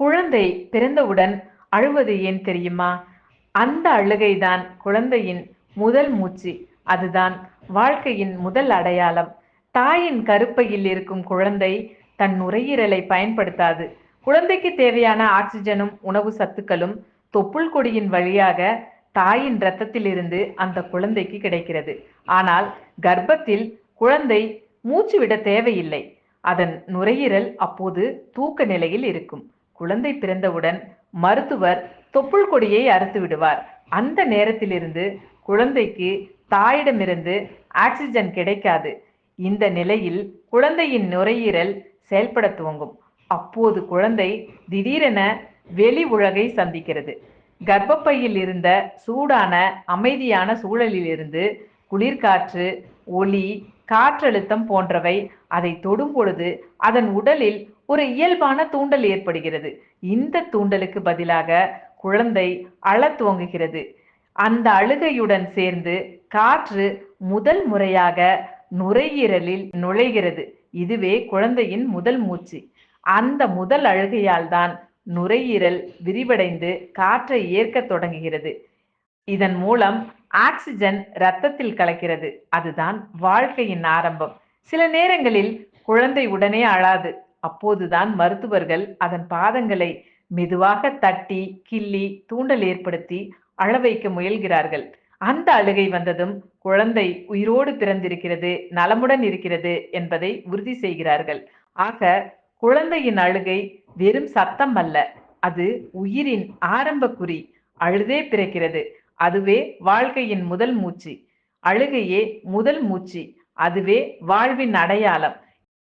குழந்தை பிறந்தவுடன் அழுவது ஏன் தெரியுமா? அந்த அழுகைதான் குழந்தையின் முதல் மூச்சு. அதுதான் வாழ்க்கையின் முதல் அடையாளம். தாயின் கருப்பையில் இருக்கும் குழந்தை தன் நுரையீரலை பயன்படுத்தாது. குழந்தைக்கு தேவையான ஆக்சிஜனும் உணவு சத்துக்களும் தொப்புள் கொடியின் வழியாக தாயின் இரத்தத்திலிருந்து அந்த குழந்தைக்கு கிடைக்கிறது. ஆனால் கர்ப்பத்தில் குழந்தை மூச்சு விட தேவையில்லை. அதன் நுரையீரல் அப்போது தூக்க நிலையில் இருக்கும். குழந்தை பிறந்தவுடன் மருத்துவர் தொப்புள் கொடியை அறுத்து விடுவார். அந்த நேரத்திலிருந்து குழந்தைக்கு தாயிடமிருந்து ஆக்சிஜன் கிடைக்காது. இந்த நிலையில் குழந்தையின் நுரையீரல் செயல்பட துவங்கும். அப்போது குழந்தை திடீரென வெளி உலகை சந்திக்கிறது. கர்ப்பப்பையில் இருந்த சூடான அமைதியான சூழலிலிருந்து குளிர்காற்று ஒளி காற்றழுத்தம் போன்றவை அதை தொடும் பொழுது அதன் உடலில் ஒரு இயல்பான தூண்டல் ஏற்படுகிறது. இந்த தூண்டலுக்கு பதிலாக குழந்தை அழத் துவங்குகிறது. அந்த அழுகையுடன் சேர்ந்து காற்று முதல் முறையாக நுரையீரலில் நுழைகிறது. இதுவே குழந்தையின் முதல் மூச்சு. அந்த முதல் அழுகையால் தான் நுரையீரல் விரிவடைந்து காற்றை ஏற்க தொடங்குகிறது. இதன் மூலம் ஆக்சிஜன் இரத்தத்தில் கலக்கிறது. அதுதான் வாழ்க்கையின் ஆரம்பம். சில நேரங்களில் குழந்தை உடனே அழாது. அப்போதுதான் மருத்துவர்கள் அதன் பாதங்களை மெதுவாக தட்டி கிள்ளி தூண்டல் ஏற்படுத்தி அழ வைக்க முயல்கிறார்கள். அந்த அழுகை வந்ததும் குழந்தை உயிரோடு பிறந்திருக்கிறது நலமுடன் இருக்கிறது என்பதை உறுதி செய்கிறார்கள். ஆக குழந்தையின் அழுகை வெறும் சத்தம் அல்ல அது உயிரின் ஆரம்ப குறி அழுதே பிறக்கிறது. அதுவே வாழ்க்கையின் முதல் மூச்சு. அழுகையே முதல் மூச்சு அதுவே வாழ்வின் அடையாளம்.